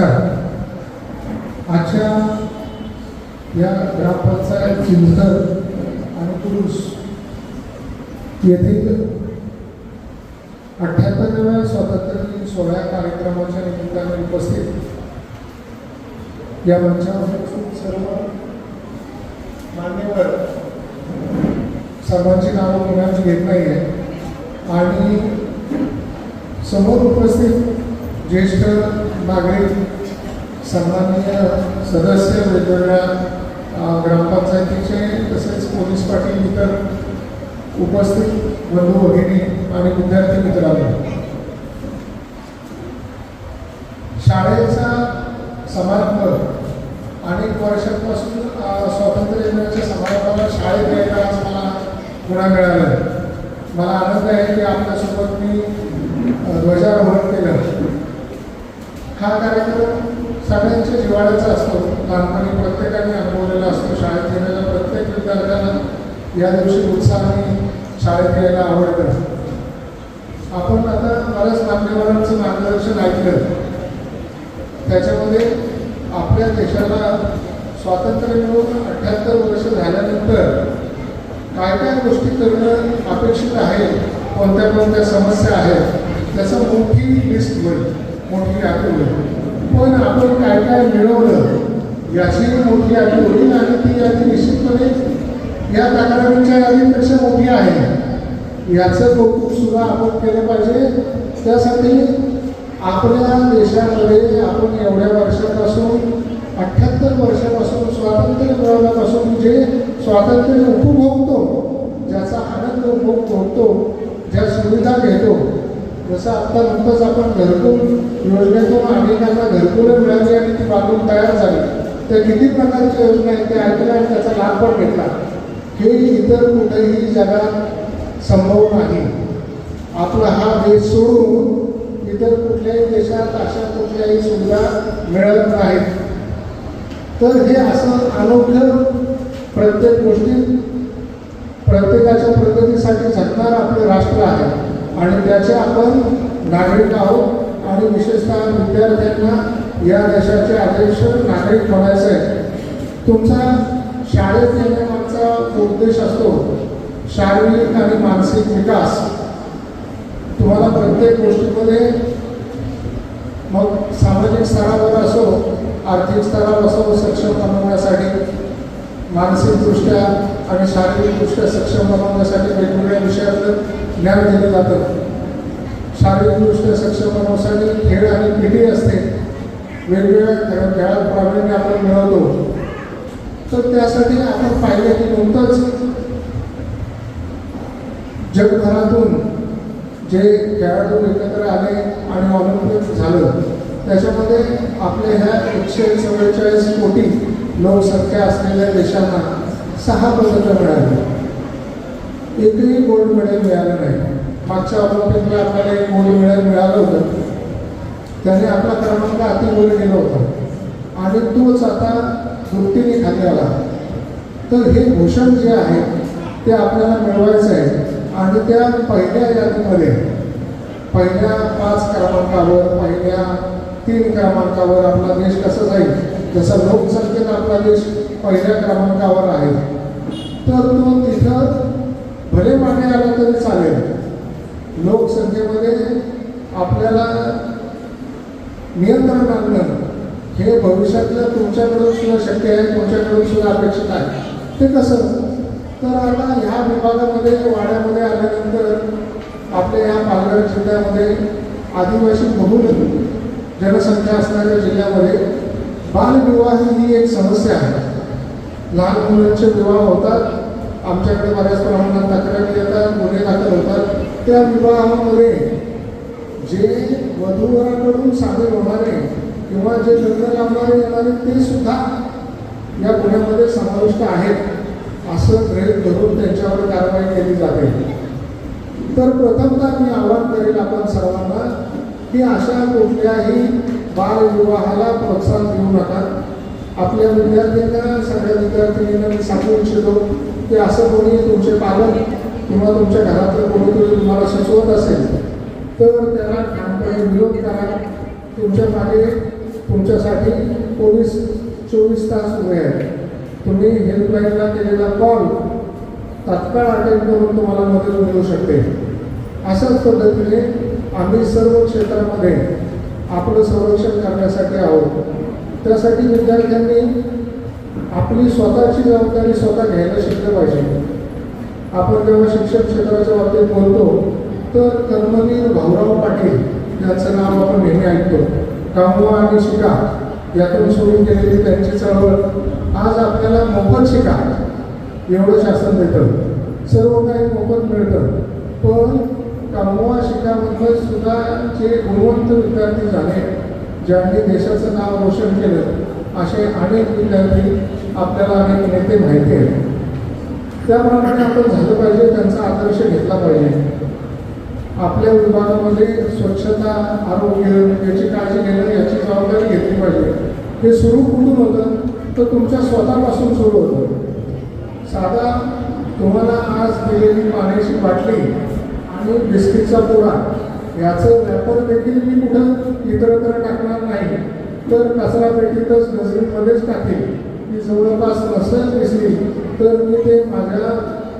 नमस्कार आजच्या या ग्रामपंचायत चिंतन आणि पुरुष येथील अठ्ठ्याहत्तरव्या स्वातंत्र्य दिन सोहळ्या कार्यक्रमाच्या निमित्ताने उपस्थित. या मंचावर उपस्थित सर्व मान्यवर सर्वांची नावं कोणाची घेत नाही आहे आणि समोर उपस्थित ज्येष्ठ नागरिक सन्माननीय सदस्य वेगवेगळ्या ग्रामपंचायतीचे तसेच पोलीस पाटील इतर उपस्थित बंधू भगिनी आणि विद्यार्थी मित्रांनो. शाळेचा समारंभ अनेक वर्षांपासून स्वातंत्र्य दिनाच्या समारंभाला शाळेत यायला आज मला पुन्हा मिळालं. मला आनंद आहे की आपल्यासोबत मी ध्वजारोहण केलं. हा कार्यक्रम सगळ्यांच्या जिव्हाळ्याचा असतो. लहानपणी प्रत्येकाने अनुभवलेला असतो. शाळेत येणाऱ्या प्रत्येक विद्यार्थ्यांना या दिवशी उत्साहाने शाळेत यायला आवडतं. आपण आता बऱ्याच मान्यवरांचं मार्गदर्शन ऐकलं. त्याच्यामध्ये आपल्या देशाला स्वातंत्र्य मिळून अठ्ठ्याहत्तर वर्ष झाल्यानंतर काय काय गोष्टी करणं अपेक्षित आहे? कोणत्या कोणत्या समस्या आहेत? त्याचं मोठी लिस्ट होईल मोठी यादी पण आपण काय काय मिळवलं याची मोठी यादी आणि ती यादी निश्चितपणे या तक्रारींच्या यादीपेक्षा मोठी आहे. याचं कौतुक सुद्धा आपण केलं पाहिजे. त्यासाठी आपल्या देशामध्ये आपण एवढ्या वर्षापासून अठ्ठ्याहत्तर वर्षापासून स्वातंत्र्य मिळवल्यापासून जे स्वातंत्र्य उपभोगतो ज्याचा आनंद उपभोगतो ज्या सुविधा घेतो जसं आत्ता नुकतंच आपण घरकुल योजनेतून अनेकांना घरकुलं मिळाली आणि ती बांधून तयार झाली. त्या किती प्रकारच्या योजना आहेत त्या ऐकल्या आणि त्याचा लाभ पण घेतला. हे इतर कुठेही जगात संभव नाही. आपला हा देश सोडून इतर कुठल्याही देशात अशा कुठल्याही सुविधा मिळत नाहीत. तर हे असं अनोखं प्रत्येक गोष्टीत प्रत्येकाच्या प्रगतीसाठी झटणारं आपलं राष्ट्र आहे. आणि त्याचे आपण नागरिक आहोत आणि विशेषतः विद्यार्थ्यांना या देशाचे आदर्श नागरिक बनायचं आहे. तुमचा शाळेत येण्यामागचा उद्देश असतो शारीरिक आणि मानसिक विकास. तुम्हाला प्रत्येक गोष्टीमध्ये मग सामाजिक स्तरावर असो आर्थिक स्तरावर असो सक्षम बनवण्यासाठी मानसिकदृष्ट्या आणि शारीरिकदृष्ट्या सक्षम बनवण्यासाठी वेगवेगळ्या विषयातलं ज्ञान दिलं जातं. शारीरिकदृष्ट्या सक्षम बनवण्यासाठी खेळ आणि पिढी असते. वेगवेगळ्या खेळात प्रावीण्य आपण मिळवतो. तर त्यासाठी आपण पाहिलं की नुकतंच जगभरातून जे खेळाडू एकत्र आले आणि ऑलिम्पिक झालं त्याच्यामध्ये आपल्या ह्या एकशे चव्वेचाळीस कोटी लोकसंख्या असलेल्या देशांना सहा पदकं मिळाली. एकही गोल्ड मेडल मिळालं नाही. मागच्या ऑलिम्पिकला आपल्याला एक गोल्ड मेडल मिळालं होतं. त्याने आपला क्रमांक अतिवर गेला होता. आणि तोच आता दुपटीने खाली आला. तर हे भूषण जे आहे ते आपल्याला मिळवायचं आहे. आणि त्या पहिल्या यादीमध्ये पहिल्या पाच क्रमांकावर पहिल्या तीन क्रमांकावर आपला देश कसं जाईल? जसं लोकसंख्येत आपला देश पहिल्या क्रमांकावर आहे तर तो तिथं भले मागे आला तरी चालेल. लोकसंख्येमध्ये आपल्याला नियंत्रण आणणं हे भविष्यातलं तुमच्याकडून सुद्धा शक्य आहे तुमच्याकडून सुद्धा अपेक्षित आहे. ते कसं? तर आता ह्या विभागामध्ये वाड्यामध्ये आल्यानंतर आपल्या ह्या पालघर जिल्ह्यामध्ये आदिवासी बहुल जनसंख्या असणाऱ्या जिल्ह्यामध्ये बालविवाह ही एक समस्या आहे. लहान मुलांचे विवाह होतात. आमच्याकडे बऱ्याच प्रमाणात तक्रारी येतात गुन्हे दाखल होतात. त्या विवाहामध्ये जे वधूवराकडून सादर होणारे किंवा जे लग्न लावणारे येणारे ते सुद्धा या गुन्ह्यामध्ये समाविष्ट आहेत. असं ग्रहित धरून त्यांच्यावर कारवाई केली जाते. तर प्रथमतः मी आवाहन करेल आपण सर्वांना की अशा कुठल्याही बालविवाहाला प्रोत्साहन देऊ नका. आपल्या विद्यार्थ्यांना सगळ्या विद्यार्थिनींना मी सांगू इच्छितो की असं कोणी तुमचे पालक किंवा तुमच्या घरातलं कोणीतरी तुम्हाला सुचवत असेल तर त्याला ठामपणे विरोध करा. तुमच्या मागे तुमच्यासाठी पोलीस चोवीस तास उभे आहेत. तुम्ही हेल्पलाईनला केलेला कॉल तात्काळ अटेंड करून तुम्हाला मदत मिळू शकते. अशाच पद्धतीने आम्ही सर्व क्षेत्रामध्ये आपलं संरक्षण करण्यासाठी आहोत. त्यासाठी विद्यार्थ्यांनी आपली स्वतःची जबाबदारी स्वतः घ्यायला शिकलं पाहिजे. आपण जेव्हा शिक्षण क्षेत्राच्या बाबतीत बोलतो तर कर्मवीर भाऊराव पाटील यांचं नाव आपण नेहमी ऐकतो. कामवा आणि शिका यातून सुरू केलेली त्यांची चळवळ. आज आपल्याला मोफत शिका. एवढं शासन देतं. सर्व काही मोफत मिळतं. पण कामवा शिकामधलं सुद्धा जे गुणवंत विद्यार्थी झाले ज्यांनी देशाचं नाव रोशन केलं असे अनेक विद्यार्थी आपल्याला अनेक नेते माहिती आहेत. त्याप्रमाणे आपण झालं पाहिजे त्यांचा आदर्श घेतला पाहिजे. आपल्या विभागामध्ये स्वच्छता आरोग्य याची काळजी घेणं याची जबाबदारी घेतली पाहिजे. हे सुरू कुठून होतं? तर तुमच्या स्वतःपासून सुरू होतं. साधा तुम्हाला आज दिलेली पाण्याची बाटली आणि बिस्किटचा पोळा याचं व्यापार देखील मी कुठं इतरत्र टाकणार नाही. तर कचरा पेटीतच डस्टबिनमध्येच टाकेल ती जवळपास नसेल दिसली. तर मी ते माझ्या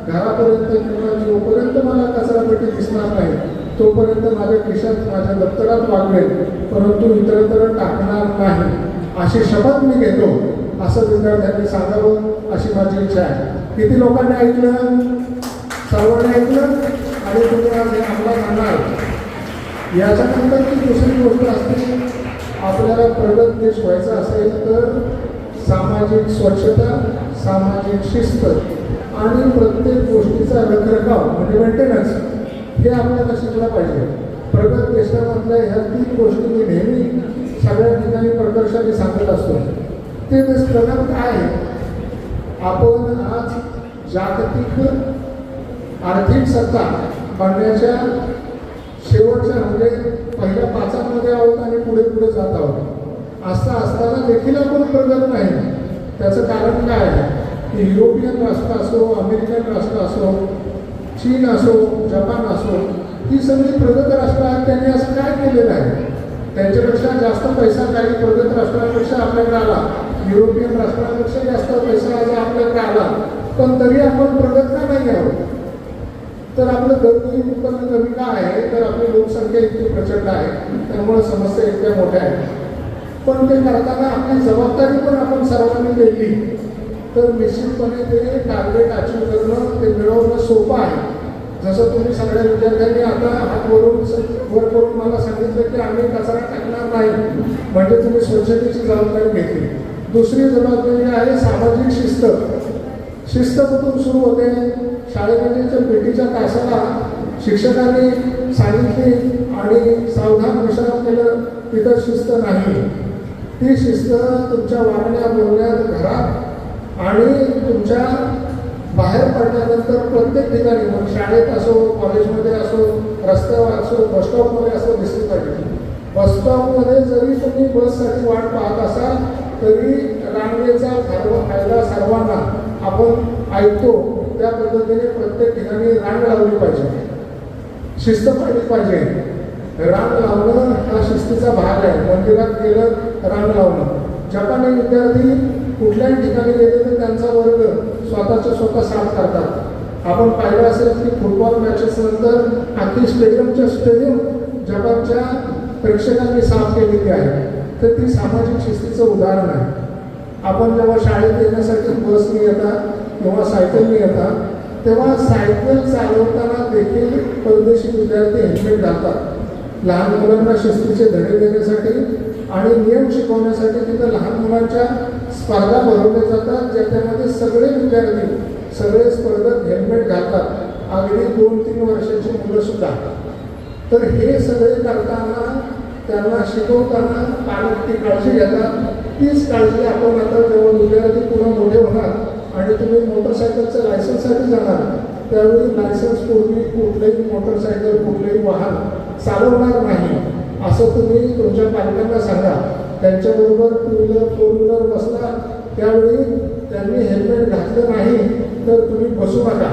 घरापर्यंत किंवा जोपर्यंत मला कचरा पेटी दिसणार नाही तोपर्यंत माझ्या खिशात माझ्या दप्तरात वागवेल परंतु इतरत्र टाकणार नाही. अशी शपथ मी घेतो असं विद्यार्थ्यांनी सांगावं अशी माझी इच्छा आहे. किती लोकांनी ऐकलं? सर्वांनी ऐकलं? आणि तुम्ही आज हे अंमलात आणणार दुसरी गोष्ट असते आपल्याला प्रगत देश व्हायचा असेल तर सामाजिक स्वच्छता सामाजिक शिस्त आणि प्रत्येक गोष्टीचा रखरखाव म्हणजे मेंटेनन्स हे आपल्याला शिकलं पाहिजे प्रगत देशामधल्या ह्या तीन गोष्टी मी नेहमी सगळ्या ठिकाणी प्रकर्षाने सांगत असतो ते ते प्रगत काय आहे? आपण आज जागतिक आर्थिक सत्ता पाण्याच्या शेवटच्या म्हणजे पहिल्या पाचामध्ये आहोत आणि पुढे पुढे जात आहोत. असता असताना देखील आपण प्रगत नाही. त्याचं कारण काय? आहे की युरोपियन राष्ट्र असो अमेरिकन राष्ट्र असो चीन असो जपान असो ही सगळी प्रगत राष्ट्र आहेत. त्यांनी असं काय केलेलं आहे त्यांच्यापेक्षा जास्त पैसा काही प्रगत राष्ट्रांपेक्षा आपल्याकडे आला. युरोपियन राष्ट्रांपेक्षा जास्त पैसा आज आपल्याकडे आला. पण तरी आपण प्रगत का नाही आहोत? तर आपलं दरडोई उत्पन्न कमी का आहे तर आपली लोकसंख्या इतकी प्रचंड आहे त्यामुळे समस्या इतक्या मोठ्या आहेत. पण ते करताना आपली जबाबदारी पण आपण सर्वांनी दिली तर निश्चितपणे ते टार्गेट अचीव करणं ते मिळवणं सोपं आहे. जसं तुम्ही सगळ्या विद्यार्थ्यांनी आता हात वरून वर करून मला सांगितलं की आम्ही कचरा टाकणार नाही म्हणजे तुम्ही स्वच्छतेची जबाबदारी घेतली. दुसरी जबाबदारी आहे सामाजिक शिस्त. शिस्त कुठून सुरू होते. शाळेमध्ये पेटीच्या तासाला शिक्षकांनी सांगितली आणि सावधान विश्राम केलं. तिथं शिस्त नाही. ती शिस्त तुमच्या वागण्या बोलण्यात घरात आणि तुमच्या बाहेर पडल्यानंतर प्रत्येक ठिकाणी मग शाळेत असो कॉलेजमध्ये असो रस्त्यावर असो बसस्टॉपमध्ये असो दिसली पाहिजे. बसस्टॉपमध्ये जरी तुम्ही बससाठी वाट पाहत असाल तरी रांगेचा सर्व फायदा सर्वांना आपण ऐकतो त्या पद्धतीने प्रत्येक ठिकाणी रांग लावली पाहिजे. शिस्त पाहिली पाहिजे. रांग लावणं हा शिस्तीचा भाग आहे. मंदिरात गेलं रांग लावणं. जपानी विद्यार्थी कुठल्याही ठिकाणी गेले तर त्यांचा वर्ग स्वतःच्या स्वतः साफ करतात. आपण पाहिलं असेल की फुटबॉल मॅचेस नंतर अगदी स्टेडियमच्या स्टेडियम जपानच्या प्रेक्षकांनी साफ केलेली आहे. तर ती सामाजिक शिस्तीचं उदाहरण आहे. आपण जेव्हा शाळेत येण्यासाठी बसने येतात किंवा सायकलने येतात तेव्हा सायकल चालवताना देखील परदेशी विद्यार्थी हेल्मेट घालतात. लहान मुलांना शिस्तीचे धडे देण्यासाठी आणि नियम शिकवण्यासाठी तिथं लहान मुलांच्या स्पर्धा भरवल्या जातात ज्याच्यामध्ये सगळे विद्यार्थी सगळे स्पर्धक हेल्मेट घालतात. अगदी दोन तीन वर्षाची मुलं सुद्धा. तर हे सगळे करताना त्यांना शिकवताना पालक ती काळजी घेतात. तीच काळजी आपण आता जेव्हा विद्यार्थी पुन्हा मोठे होणार आणि तुम्ही मोटरसायकलचं लायसन्ससाठी जाणार त्यावेळी लायसन्स पूर्वी कुठलंही मोटरसायकल कुठलंही वाहन चालवणार नाही असं तुम्ही तुमच्या पालकांना सांगा. त्यांच्याबरोबर टू व्हीलर फोर व्हीलर बसला त्यावेळी त्यांनी हेल्मेट घातलं नाही तर तुम्ही बसू नका.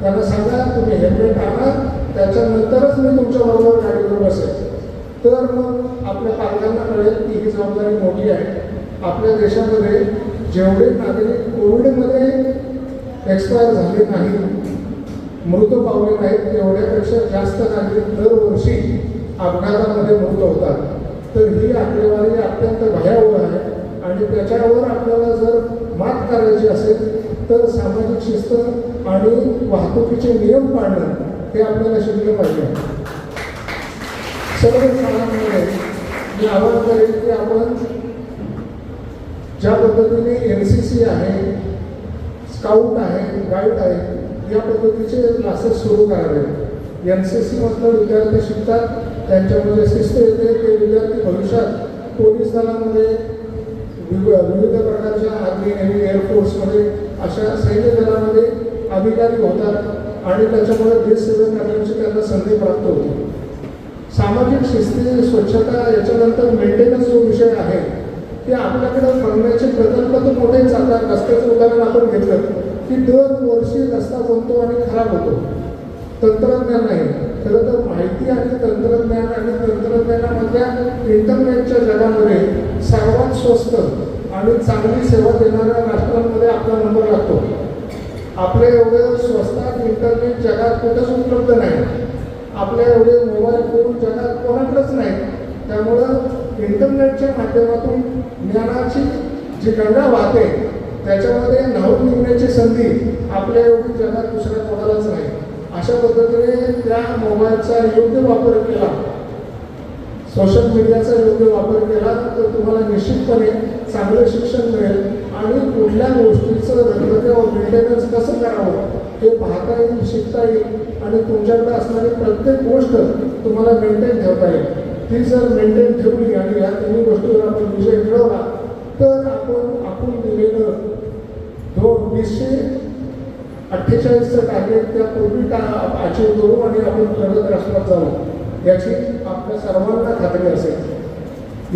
त्यांना सांगा तुम्ही हेल्मेट आणा त्याच्यानंतरच मी तुमच्याबरोबर गाडीवर बसेल. तर मग आपल्या पालकांना कळेल की ही जबाबदारी मोठी आहे. आपल्या देशामध्ये जेवढे नागरिक कोविडमध्ये एक्सपायर झाले नाही मृत पावले नाहीत तेवढ्यापेक्षा जास्त नागरिक दरवर्षी अपघातामध्ये मृत होतात. तर ही आकडेवारी अत्यंत भयावह आहे आणि त्याच्यावर आपल्याला जर मात करायची असेल तर सामाजिक शिस्त आणि वाहतुकीचे नियम पाळणं हे आपल्याला शिकलं पाहिजे. सर्व शाळांमध्ये मी आवाहन करेन की आपण ज्या पद्धतीने एन सी सी आहे स्काउट आहे गाईड आहे या पद्धतीचे क्लासेस सुरू करावे. एन सी सीमधनं विद्यार्थी शिकतात त्यांच्यामध्ये शिस्त येते ते विद्यार्थी भविष्यात पोलीस दलामध्ये विविध प्रकारच्या आर्मी नेव्ही एअरफोर्समध्ये अशा सैन्य दलामध्ये अधिकारी होतात आणि त्याच्यामुळे देशसेवा करण्याची त्यांना संधी प्राप्त होते. सामाजिक शिस्ती स्वच्छता याच्यानंतर मेंटेनन्स जो विषय आहे ते आपल्याकडे बनण्याचे प्रकल्प तर मोठे चालतात रस्त्याचं उदाहरण आपण घेतलं. की दरवर्षी रस्ता बनतो आणि खराब होतो. तंत्रज्ञान नाही खरं तर माहिती आणि तंत्रज्ञान आणि तंत्रज्ञानामधल्या इंटरनेटच्या जगामध्ये सर्वात स्वस्त आणि चांगली सेवा देणाऱ्या राष्ट्रांमध्ये आपला नंबर लागतो. आपल्या एवढं स्वस्तात इंटरनेट जगात कुठंच उपलब्ध नाही. आपल्या एवढे मोबाईल फोन जगात कोणाकडेच नाही. त्यामुळं इंटरनेटच्या माध्यमातून ज्ञानाची जी गंगा वाहते त्याच्यामध्ये न्हावून निघण्याची संधी आपल्या एवढी जगात दुसऱ्या कोणालाच नाही. अशा पद्धतीने त्या मोबाईलचा योग्य वापर केला सोशल मीडियाचा योग्य वापर केला तर तुम्हाला निश्चितपणे चांगलं शिक्षण मिळेल. आणि कुठल्या गोष्टीचं रखरखाव मेंटेनन्स कसं करावं हे पाहता येईल शिकता येईल. आणि तुमच्याकडे असणारी प्रत्येक गोष्ट तुम्हाला मेंटेन ठेवता येईल. ती जर मेंटेन ठेवली आणि या तिन्ही गोष्टीवर आपण विजय मिळवला तर आपण आपण दिलेलं दोन वीसशे अठ्ठेचाळीसचं टार्गेट त्यापूर्वी का अचीव करू आणि आपण प्रगत राष्ट्रात जाऊ याची आपल्या सर्वांना खात्री असेल.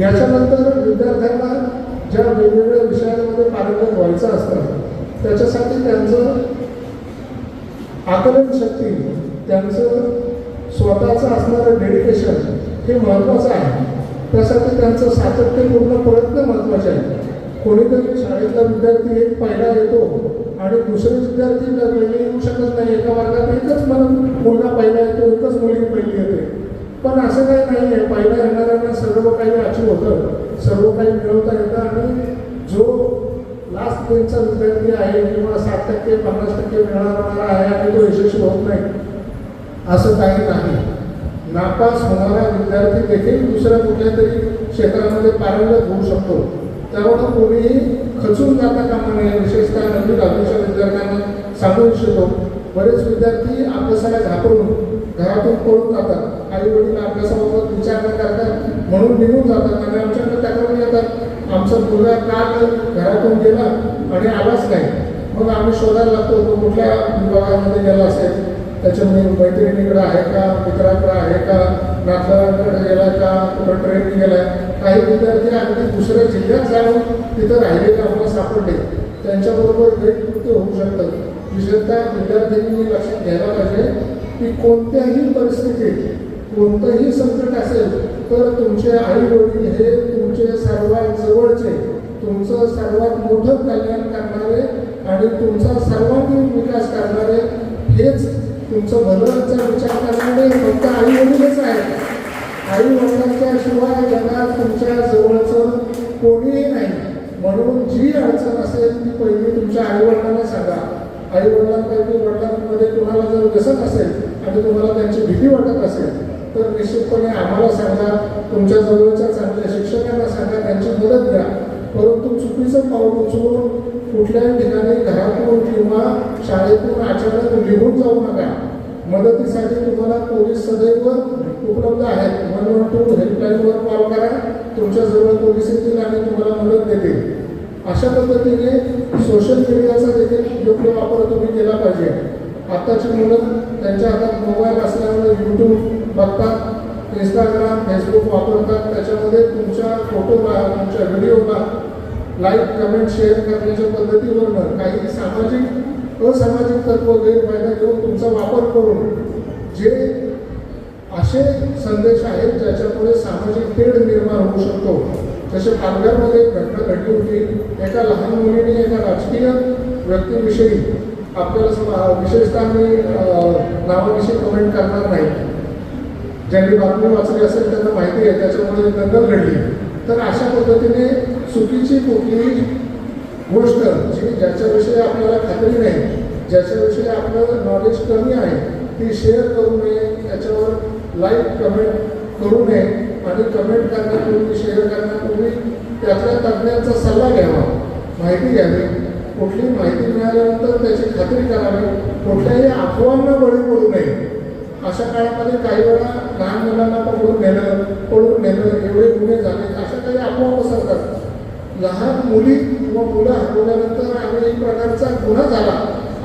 याच्यानंतर विद्यार्थ्यांना ज्या वेगवेगळ्या विषयांमध्ये पारंगत व्हायचं असतं त्याच्यासाठी त्यांचं आकलन शक्ती त्यांचं स्वतःचं असणारं डेडिकेशन हे महत्त्वाचं आहे. त्यासाठी त्यांचं सातत्यपूर्ण प्रयत्न महत्त्वाचे आहे कोणीतरी शाळेतला विद्यार्थी एक पहिला येतो आणि दुसरे विद्यार्थी जर पहिले येऊ शकत नाही. एका वर्गात एकच मला मुलगा पहिला येतो एकच मुलगी पहिली येते. पण असं काही नाही आहे पहिला येणाऱ्यांना सर्व काही अचीव होतं. सर्व काही मिळवता येतं आणि जो लास्ट बेंचचा विद्यार्थी आहे किंवा सात टक्के पन्नास टक्के मिळणार आहे आणि तो यशस्वी होत नाही असं काही नाही. नापास होणारा विद्यार्थी देखील दुसऱ्या कुठल्या तरी क्षेत्रामध्ये पारंगत होऊ शकतो. त्यामुळे कोणीही खचून जाता कामा नये. विशेषतः नवीन दहावीच्या विद्यार्थ्यांना सांगू इच्छितो. बरेच विद्यार्थी अभ्यासाला घाबरून घरातून पळून जातात. आई वडील अभ्यासाबाबत विचार न करतात म्हणून निघून जातात आणि आमच्याकडे तक्रारी येतात. आमचा मुलगा काल घरातून गेला आणि आलाच नाही. मग आम्ही शोधायला लागतो तो कुठल्या विभागामध्ये गेला असेल? त्याच्यामध्ये मैत्रिणीकडे आहे का? मित्राकडे आहे का? नातलाकडे गेला का? कुठं ट्रेन गेला काही विद्यार्थी अगदी दुसऱ्या जिल्ह्यात जाऊन तिथं राहिलेले आम्हाला सापडले. त्यांच्याबरोबर गैरकृत्य होऊ शकतं. विशेषतः विद्यार्थ्यांनी लक्षात घ्यायला पाहिजे की कोणत्याही परिस्थितीत कोणतंही संकट असेल तर तुमचे आई वडील हे तुमचे सर्वात जवळचे तुमचं सर्वात मोठं कल्याण करणारे आणि तुमचा सर्वांगीण विकास करणारे हेच तुमचं भल्याचा विचार करणारे फक्त आई वडीलच आहे आई वडिलांच्या शिवाय जगात तुमच्या जवळचं कोणीही नाही. म्हणून जी अडचण असेल ती पहिली तुमच्या आई वडिलांना सांगा. आई वडिलांपैकी वडिलांमध्ये तुम्हाला जर व्यसन असेल आणि तुम्हाला त्यांची भीती वाटत असेल तर निश्चितपणे आम्हाला सांगा. तुमच्या जवळच्या चांगल्या शिक्षकांना सांगा त्यांची मदत घ्या. परंतु चुकीचं पाऊल उचलून कुठल्याही ठिकाणी घरातून किंवा शाळेतून अचानक निघून जाऊ नका. मदतीसाठी तुम्हाला पोलीस सदैव उपलब्ध आहेत. वन वन टू हेल्पलाईनवर कॉल करा. तुमच्या जवळ पोलीस येतील आणि तुम्हाला मदत देतील. अशा पद्धतीने सोशल मीडियाचा देखील योग्य वापर तुम्ही केला पाहिजे. आत्ताची मुलं त्यांच्या हातात मोबाईल असल्यामुळे यूट्यूब बघतात इंस्टाग्राम फेसबुक वापरतात. त्याच्यामध्ये तुमच्या फोटोला तुमच्या व्हिडिओला लाईक कमेंट शेअर करण्याच्या पद्धतीवरनं काही सामाजिक असामाजिक तत्व गैरफायदा घेऊन तुमचा वापर करून जे असे संदेश आहेत ज्याच्यामुळे सामाजिक तेढ निर्माण होऊ शकतो. जसे पालघरमध्ये एक घटना घडली होती. एका लहान मुलीने एका राजकीय व्यक्तीविषयी आपल्याला विशेषतः मी नावाविषयी कमेंट करणार नाही. ज्यांनी बातमी वाचली असेल त्यांना माहिती आहे. त्याच्यामुळे दंगल घडली. तर अशा पद्धतीने चुकीची कुठलीही गोष्ट जी ज्याच्याविषयी आपल्याला खात्री नाही ज्याच्याविषयी आपलं नॉलेज कमी आहे ती शेअर करू नये त्याच्यावर लाईक कमेंट करू नये आणि कमेंट करण्यापूर्वी शेअर करण्यापूर्वी त्यातल्या तज्ज्ञांचा सल्ला घ्यावा. माहिती घ्यावी. कुठली माहिती मिळाल्यानंतर त्याची खात्री करावी. कुठल्याही अफवांना बळी पडू नये. अशा काळामध्ये काही वेळा लहान मुलांना पकडून नेलं पळून नेलं एवढे गुन्हे झाले अशा काही अफवा पसरतात. लहान मुली किंवा मुलं हरवल्यानंतर आम्ही एक प्रकारचा गुन्हा झाला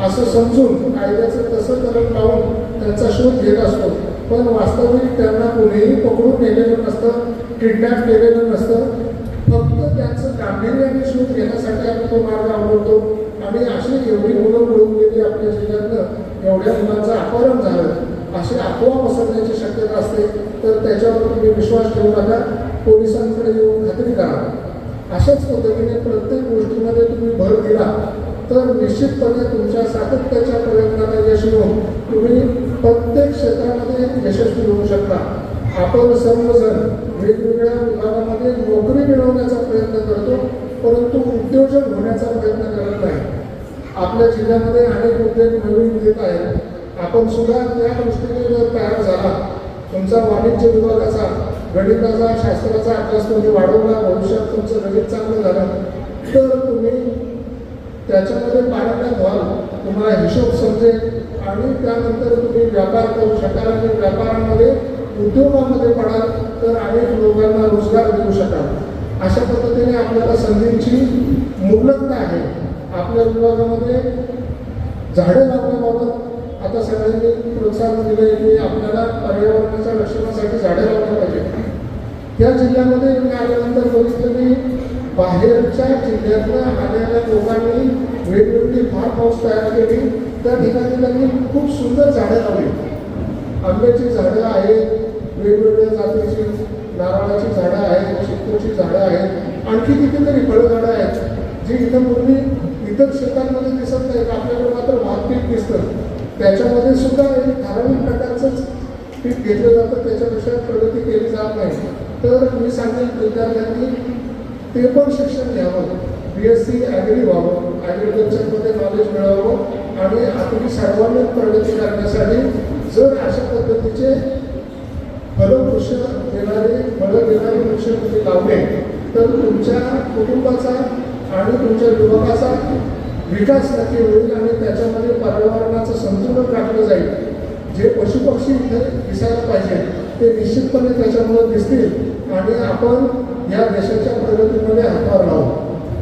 असं समजून कायद्याचं तसं कलम लावून त्यांचा शोध घेत असतो. पण वास्तविक त्यांना कोणीही पकडून नेलेलं नसतं किडनॅप केलेलं नसतं. फक्त त्यांचं गांभीर्याने शोध घेण्यासाठी आम्ही तो मार्ग आवडतो आणि अशी एवढी मुलं मिळून गेली आपल्या जिल्ह्यातनं एवढ्या मुलांचं अपहरण झालं. अशी अफवा पसरण्याची शक्यता असते. तर त्याच्यावर तुम्ही विश्वास ठेवू नका. पोलिसांकडे येऊन खात्री करा. अशाच पद्धतीने प्रत्येक गोष्टीमध्ये तुम्ही भर दिला तर निश्चितपणे तुमच्या सातत्याच्या प्रयत्नाला यश मिळून तुम्ही प्रत्येक क्षेत्रामध्ये यशस्वी होऊ शकता. आपण सर्वजण वेगवेगळ्या विभागामध्ये नोकरी मिळवण्याचा प्रयत्न करतो परंतु उद्योजक होण्याचा प्रयत्न करत नाही. आपल्या जिल्ह्यामध्ये अनेक उद्योग नवीन येत आहेत. आपण सुद्धा त्या दृष्टीने जर तयार झाला तुमचा वाणिज्य विभागाचा गणिताचा शास्त्राचा अभ्यास तुम्ही वाढवला भविष्यात तुमचं गणित चांगलं झालं. तर तुम्ही त्याच्यामध्ये पारंगत व्हाल तुम्हाला हिशोब समजेल. आणि त्यानंतर तुम्ही व्यापार करू शकाल आणि व्यापारामध्ये उद्योगामध्ये पडाल तर अनेक लोकांना रोजगार देऊ शकाल. अशा पद्धतीने आपल्याला संधींची मुबलकता आहे. आपल्या विभागामध्ये झाडे लावण्याबाबत आता सगळ्यांनी प्रोत्साहन दिलं की आपल्याला पर्यावरणाच्या रक्षणासाठी झाडे लावली पाहिजे. या जिल्ह्यामध्ये मी आल्यानंतर बघितलं की बाहेरच्या जिल्ह्यातनं आलेल्या लोकांनी वेगवेगळी फार्म हाऊस तयार केली. त्या ठिकाणी त्यांनी खूप सुंदर झाडं लावली. आंब्याची झाडं आहेत वेगवेगळ्या जातीची नारळाची झाडं आहेत चिक्कूची झाडं आहेत आणखी कितीतरी फळझाडं आहेत जी इथं पूर्वी इतर शेतांमध्ये दिसत नाहीत. आपल्याकडे मात्र भात पीक दिसतं. त्याच्यामध्ये सुद्धा एक ठराविक प्रकारचंच पीक घेतलं जातं त्याच्यापेक्षा प्रगती केली जात नाही. तर मी सांगेन विद्यार्थ्यांनी ते पण शिक्षण घ्यावं. बी एस सी ॲग्री व्हावं ॲग्रिकल्चरमध्ये नॉलेज मिळावं आणि आपली सर्वांगीण प्रगती करण्यासाठी जर अशा पद्धतीचे फलवृक्ष देणारे फळं देणारे वृक्ष तुम्ही लावले तर तुमच्या कुटुंबाचा आणि तुमच्या युवकाचा विकास नक्की होईल आणि त्याच्यामध्ये परवा जे पशुपक्षी इथे दिसायला पाहिजे ते निश्चितपणे त्याच्यामुळे दिसतील आणि आपण या देशाच्या प्रगतीमध्ये हातभार लावू.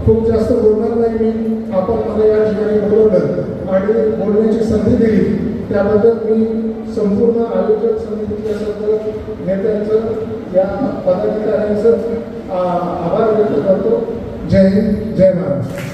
खूप जास्त बोलणार नाही मी आपण मला या ठिकाणी बोलवलं आणि बोलण्याची संधी दिली. त्याबद्दल मी संपूर्ण आयोजक समितीच्या सर्व नेत्यांचं या पदाधिकाऱ्यांचं आभार व्यक्त करतो. जय हिंद जय महाराष्ट्र.